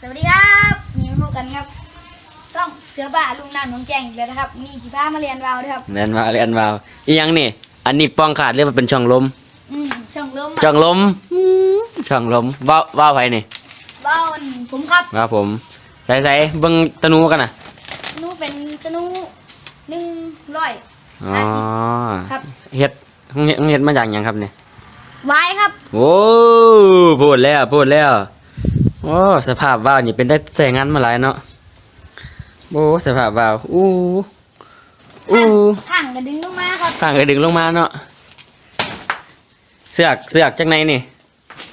สวัสดีครับมีมาพบกันครับซ่องเสือบ่าลุงน้ำน้องแจงอีกแล้วนะครับมีจิบ้ามาเรียนวาวด้วยครับเรียนมาเรียนมาอีหยังนี่ อันนี้ป้องขาดเรียกว่าเป็นช่องลม อืมช่องลมช่องลมอืมช่องลมว่าว่าไผนี่บ้านผมครับว่าผมใส่ใส่เบิ่งตะนูกันน่ะนูเป็นสนุหนึ่งร้อยอ๋อห้าสิบครับเฮ็ดเฮ็ดเฮ็ดมาจากหยังครับเนี่ยไว้ครับ โอ้พูดแล้วพูดแล้ว โอ้สภาพว่าวนี่เป็นได้ใส่งานมาหลายเนาะโอ้สภาพว่าวอู้อู้ถังกระดึงลงมาครับข้างก็ดึงลงมาเนาะเสือกเสือกจากไหนนี่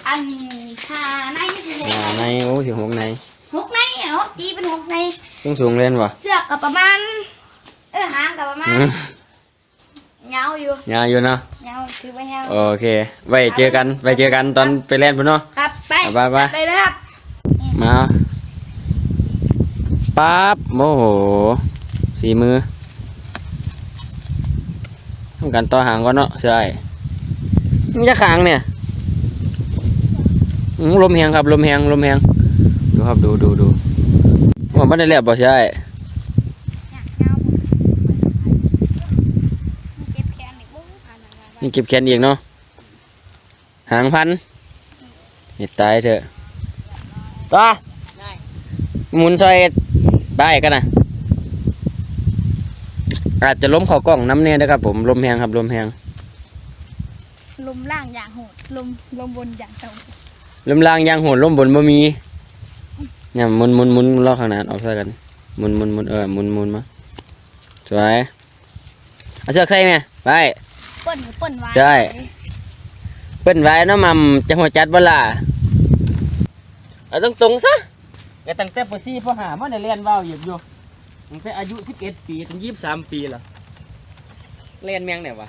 อันขาในสิบหอ่ากในโอ้สิหกในหกในเหรอตีเป็นหกในสูงสูงๆเล่นวะเสื้อกับประมาณเออหางกับประมาณอืมเงาอยู่ยาวอยู่เนาะเงาคือไปเงาโอเค ไว้เจอกันไว้เจอกันตอนไปเล่นพุ่นเนาะ ครับไปไปไป ไปเลยครับ มาปั๊บโอ้โหฝีมือทำการต่อหางก่อนเนาะเสือไอ้มันจะขางเนี่ยลมแหงครับ ลมแหงลมแหงดูครับดูดูดูว่าไม่ได้เรียบบ่ใช่เก็บแขนอีกบุ๊บผ่านมานี่เก็บแขนอีกเนาะหางพันเห็ดตายเถอะ ต่อหมุนซอยไปกันนะอาจจะล้มเขอกล้องน้ำเนี่ยนะครับ ผมลมแหงครับลมแหงลมล่างอย่างโหดลมลมบนอย่างเต่าลมล่างยางโหนลมบนบ่มีเนี่ยหมุนหมุนหมุนรอบขางหนาดออกซะกันหมุนหมุนหมุนเออหมุนหมุนมาสวยเอาเสือกใส่ไหมไปเปิ่นเปิ่นไว้ใช่เปิ้นไว้เนาะมัมจะหัวจัดบ่ล่ะ เอาตรงๆซะก็ตั้งแต่ป .4 ป .5 มาได้เรียนว่าวอยู่อยู่ตั้งแต่อายุ11ปีถึง23ปีแล้วเรียนเมียงไหนวะ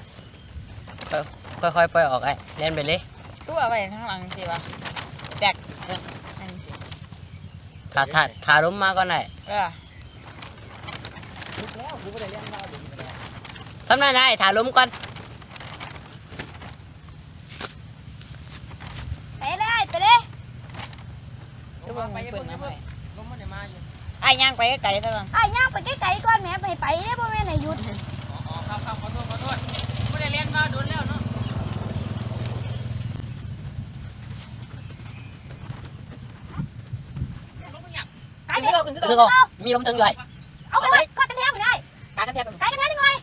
ค่อยๆปล่อยออกไอ้เล่นไปเลยตัวไปข้างหลังสิวะแตกเอออันนี้สิขาขาขาล้มมาก่อนได้เออสำนักได้ขาล้มก่อน ไปเลยไปเลย คือว่ามันเปิดนะไปลมมันได้มาอยู่ไอ้ย่างไปไกลๆซะก่อนอะย่างไปไกลๆก่อนแหม่ไปไปได้บ่แม่นให้หยุดอ๋อครับครับขอโทษขอโทษบ่ได้เรียนว่าวโดนแล้วเนาะไปขึ้นเลยก็ขึ้นก็ขึ้นก็มีลมถึงอยู่ไอ้เอาไปเลยกดกันแทงไปได้ตากันแทบไกลกันแทงหน่อย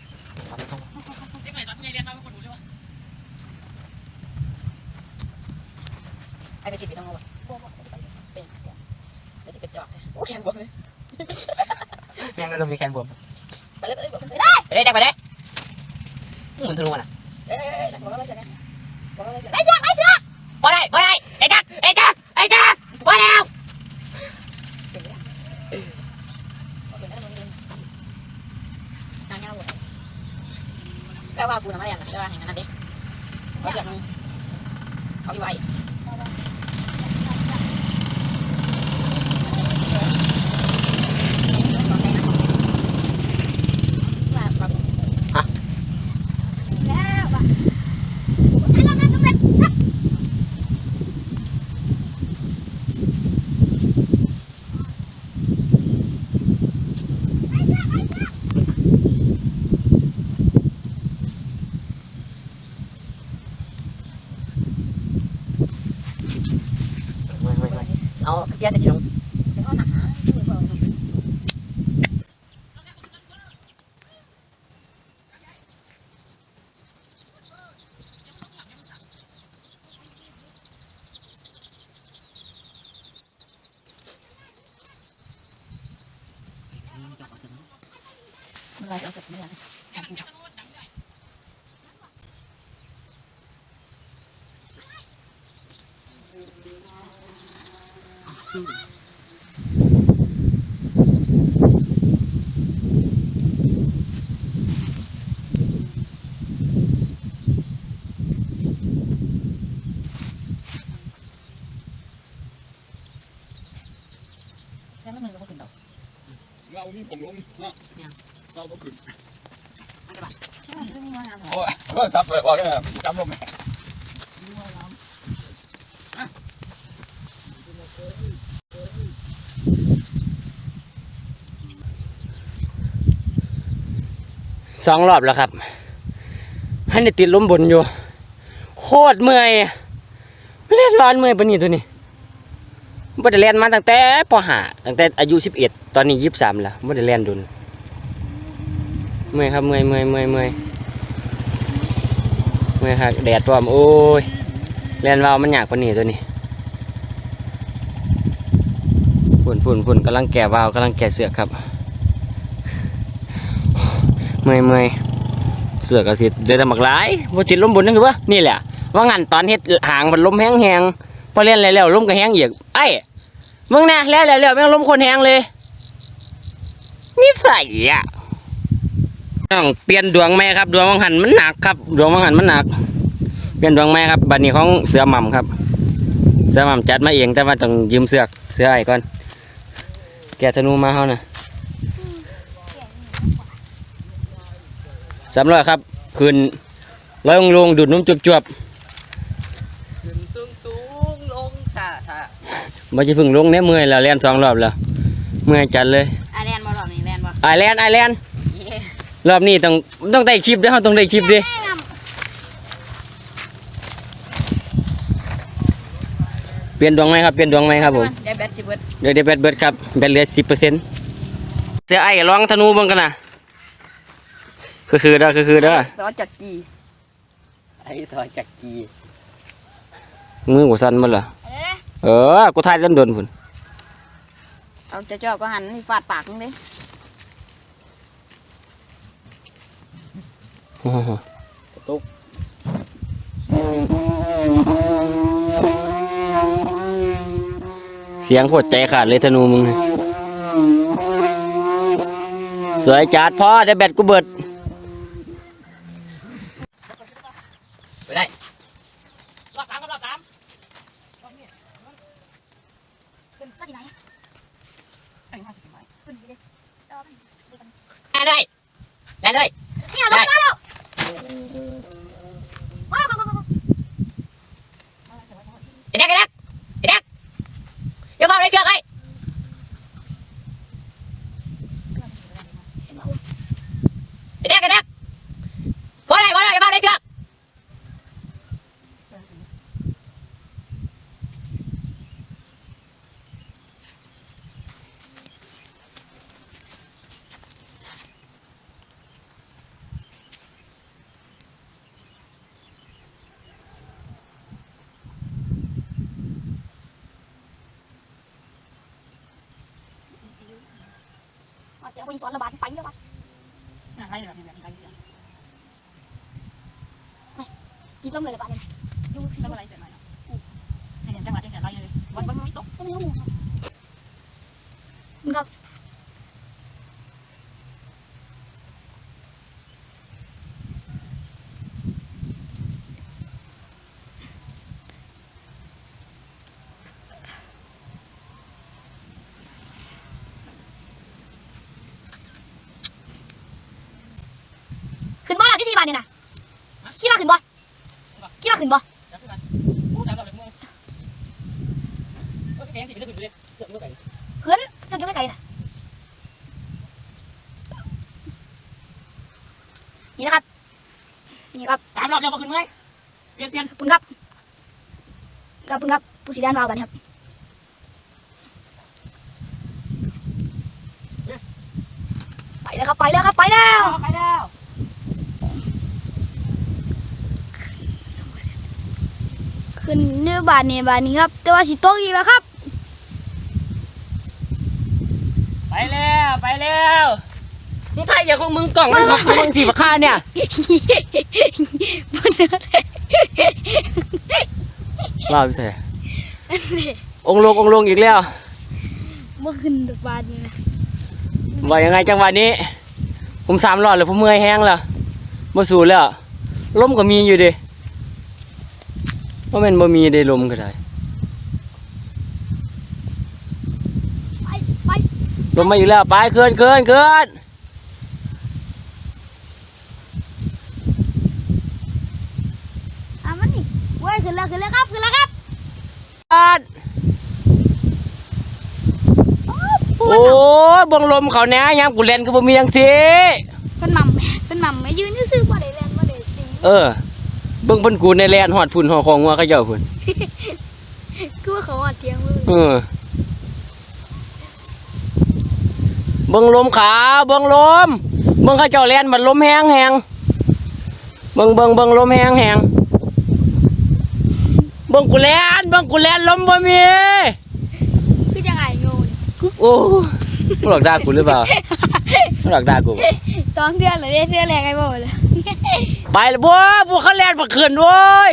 ไอ้ไปกินไปทั้งหมดเป็นไม่สิกระจอกโอ้ แขนบวมเลยแม่งลมมีแขนบวมไปเลยไปเลยไปเลยไปเลยไปเลยหมุนทะลุมันอะเอ้ยบอกแล้วใช่ไหมบอกแล้วใช่ไหมไปเสือกไปเสือกพอได้พอได้ไอ้จักไอ้จักไอ้จักพอแล้วแปลว่ากูน่ะไม่ได้นะแปลว่าอย่างนั้นดิเอาเสียงมึงเอาอยู่ไว้ แล้วอะให้เราได้สำเร็จครับ เอาเพี้ยนได้สิลง มันลอยเอาเสร็จไม่ได้ แล้วมันก็ขึ้นดอกเรานี่ผมลงเนาะเราก็ขึ้น มันจะบาด โอ้ยโอ้ยซับเลยว่าแค่จำลงไหม สองรอบแล้วครับ ให้ได้ติดล้มบนอยู่ โคตรเมื่อยเล่นร้อนเมื่อยปะนี่ตัวนี้บ่ได้เล่นมาตั้งแต่ปห้าตั้งแต่อายุ 11 ตอนนี้ 23 แล้วบ่ได้เล่นดุนเมื่อยครับเมื่อยเมื่อยเมื่อยเมื่อยเมื่อยครับแดดพร้อมโอ้ยเล่นวาวมันยากปะนี่ตัวนี้ฝุ่นฝุ่นฝุ่นกำลังแก่วาวกำลังแก่เสือกครับ เมื่อยเมื่อยเสือกอาทิตย์เดือดมักหลายบ่ติดลมบนนั่นคือว่านี่แหละว่างันตอนเฮ็ดหางมันลมแห้งๆพอเล่นแล้วแล้วลมก็แห้งอีกไอ้มึงนะแล้วแล้วแล้วแม่งลมคนแห้งเลยนิสัยอะต้องเปลี่ยนดวงไหมครับ ดวงวังหันมันหนักครับ ดวงวังหันมันหนัก เปลี่ยนดวงไหมครับบัดนี้ของเสือหม่ำครับ เสือหม่ำจัดมาเองแต่ว่าต้องยืมเสือกเสือไอ้ก่อน แกะธนูมาเฮานะ สามร้อยครับคืนร้อยองลงดูดนุ่มจวบๆขึ้นสูงสูงลงซาซาบ่จะพึ่งลงเนี่ยเมื่อยแล้วแล่นสองรอบแล้วเมื่อยจัดเลยไอแลนด์บ่รอบนี้แลนด์บ่ไอแลนด์ไอแลนด์เย้รอบนี้ต้องต้องได้คลิปเด้อเฮาต้องได้คลิปดิเปลี่ยนดวงไหมครับเปลี่ยนดวงไหมครับผมได้แบตสิเบิดเดี๋ยวเดี๋ยวแบตเบิดครับแบตเหลือสิบเปอร์เซ็นต์เสียไอ้ลองธนูเบิ่งกันนะ คือคือเด้อคือคือเด้อซอสจักกีไอ้ซอยจักรีมือกูสั่นหมดเหรอเอ้ยเออกูถ่ายเล่นโดนพุ่นเอาเจ้าๆก็หันนี่ฟาดปากมึงเด้โอ้โหเสียงโคตรใจขาดเลยธนูมึงเนี่ยสวยจัดพ่อได้แบตกูเบิด ไปได้ ขึ้นสักทีไหน ไอ้ห้าสิบไม้ ขึ้นไปเลยรอมัน แล่นเลยแล่นเลย เนี่ยลงมาแล้วว้าวว้าวว้าวว้าว ไอ้แดกไอ้แดกไอ้แดกเดี๋ยวเข้าได้เชือกไอ้ไอ้แดกไอ้แดกพอได้พอได้อย่าเข้าได้เชือก เอาเดี๋ยวไปสอนระบาดไปแล้ววะอะไล่แบบนี้แบบนี้ไล่เสียงกินต้มเลยระบาดเลยดูสิ แล้วก็ไล่เสียงหน่อยเนาะไอ้เนี่ยจังหวะจังเสียงไล่เลยวันวันมันไม่ตก ไม่รู้ครับ ขึ้นบ่ล่ะพี่สี่บาทเนี่ยนะคิดว่าขึ้นบ่คิดว่าขึ้นบ่ ขึ้นสึกยังไม่ไกลนะนี่นะครับ นี่ครับสามรอบแล้วมาขึ้นไหมเปลี่ยนเปลี่ยนขอบคุณครับขอบคุณครับผู้สีแด้านวาวกันครับไปแล้วครับไปแล้วครับไปแล้วไปแล้วขึ้นเนื้อบาทนี่บาทนี้ครับ แต่ว่าสิโตกอีกแล้วครับ ไปแล้ว ไปแล้วมึงถ่ายอย่างของมึงกล่องมันของมึงสีฟ้าเนี่ยบนเนื้อเลยเล่าไปใส่องค์ลงองค์ลงอีกแล้วเมื่อขึ้นบาทนี่นะว่ายังไงจังหวะนี้ ผมสามรอบเลยผมเมื่อยแห้งแล้วมาสู่แล้วลมก็มีอยู่ดิว่ามันบ่มีได้ลมก็ได้ ไปไป ลมมาอีกแล้วไปเกินเกินเกินอะมันนี่เว้ยขึ้นแล้วขึ้นแล้วครับขึ้นแล้วครับบ้านปูโอ้ยบงลมเขาแน่ยามกูเล่นก็บ่มีจังสิเพิ่นหม่ำเพิ่นเป็นหม่ำไม่ยืนซื่อๆบ่ได้แล่นบ่ได้ตีเออเบิ่งเพิ่นกูในแลนฮอดพุ่นฮอดของงัวเขาเจ้าพุ่นคือว่าเขาอะเทียงมือเออ เบิ่งลมขาเบิ่งลมเบิ่งเขาเจ้าแลนมันลมแห้งแห้งเบิ่งเบิ่งเบิ่งลมแห้งแห้งเบิ่งกูแลนเบิ่งกูแลนลมบ่มีคือจังไงโง่นี่โอ้มึงหลอกด่ากูหรือเปล่ามึงหลอกด่ากูบ่สองเดือนเลยเด้เดือนแรกไอ้บ่เลยไปเลยบัวบัวเขาแลนมาคืนเว้ย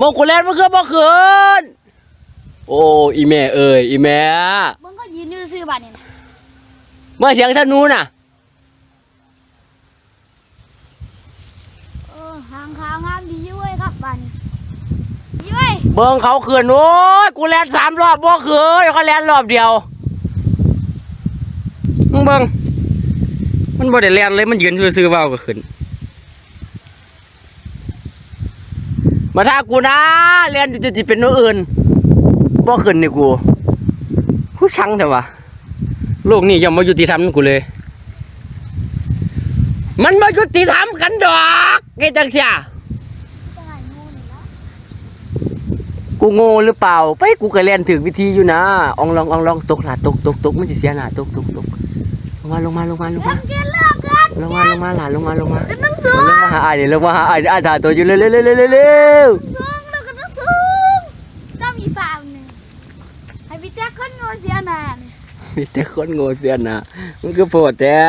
มองกูแลนมาคืนมาคืน โอ้อีแม่เอ้ยอีแม่มึงก็ยืนอยู่ซื่อๆบัดนี่นะเมื่อเสียงธนูน่ะเออหางขาวงามดีอยู่เว้ยครับบัดนี้ดีเว้ยเบิ่งเขาคืนโอ้ยกูแลนสามรอบบ่คืนเขาแลนรอบเดียวมึงเบิ่งมันบ่ได้แลนเลยมันยืนซื่อๆเว้าก็ขึ้นมาท่ากูนะแลนจะจะเป็นโนอื่น บ่ขึ้นนี่กูกูชังแต่ว่าโลกนี้ยังบ่ยุติธรรมกูเลย มันบ่ยุติธรรมกันดอกไอ้จังเสียจังไงโง่นี่ละกูโง่หรือเปล่า ไปกูก็เรียนถึงวิธีอยู่นะอองลองอองลองตกหลาตกตกตกมันจะเสียหน้าตกตกตกลงมาลงมาลงมาลงมาเกินเลิกกันลงมาลงมาหลานลงมาลงมาก็ต้องสูลงงมาหาอายเดี๋ยวลงมาหาอายเดี๋ยวอายถ่ายตัวอยู่เร็วเร็วเร็วเร็ว มีแต่คนโง่เสียหน้ามันคือโพดแท้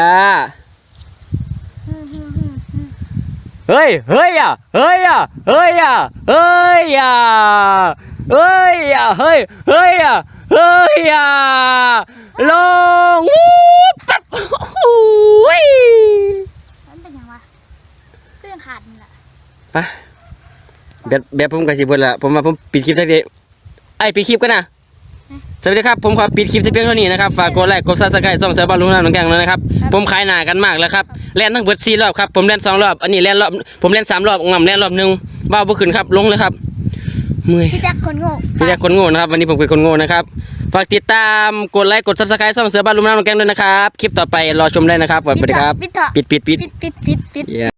ฮึ่มฮึ่มฮึ่มฮึ่มเฮ้ย เฮ้ยอะ เฮ้ยอะ เฮ้ยอะ เฮ้ยอะ เฮ้ยอะ เฮ้ย เฮ้ยอะ เฮ้ยอะ ลงวูบปั๊บโอ้ยมันเป็นยังวะเครื่องขาดนี่แหละไปแบบแบบผมกับสิเบดละผมว่าผมปิดคลิปสักทีไอยปิดคลิปกันนะ สวัสดีครับ ผมขอปิดคลิปสักเพียงเท่านี้นะครับ ฝากกดไลค์กดซับสไครต์ส่องเสือบอลลุงน้ำหนองแกงเลยนะครับ ผมขายหนากันมากแล้วครับแล่นทั้งเบิดสี่รอบครับผมแล่นสองรอบอันนี้แล่นรอบผมแล่นสามรอบง่ำแล่นรอบหนึ่งบ้าบ่ขึ้นครับลงเลยครับเมื่อยพี่แจ๊คคนโง่พี่แจ๊คคนโง่นะครับวันนี้ผมเป็นคนโง่นะครับฝากติดตามกดไลค์กดซับสไครต์ส่องเสือบอลลุงน้ำหนองแกงด้วยนะครับคลิปต่อไปรอชมได้นะครับสวัสดีครับปิดเถอะปิดปิดปิดปิดปิดปิดปิด Yeah.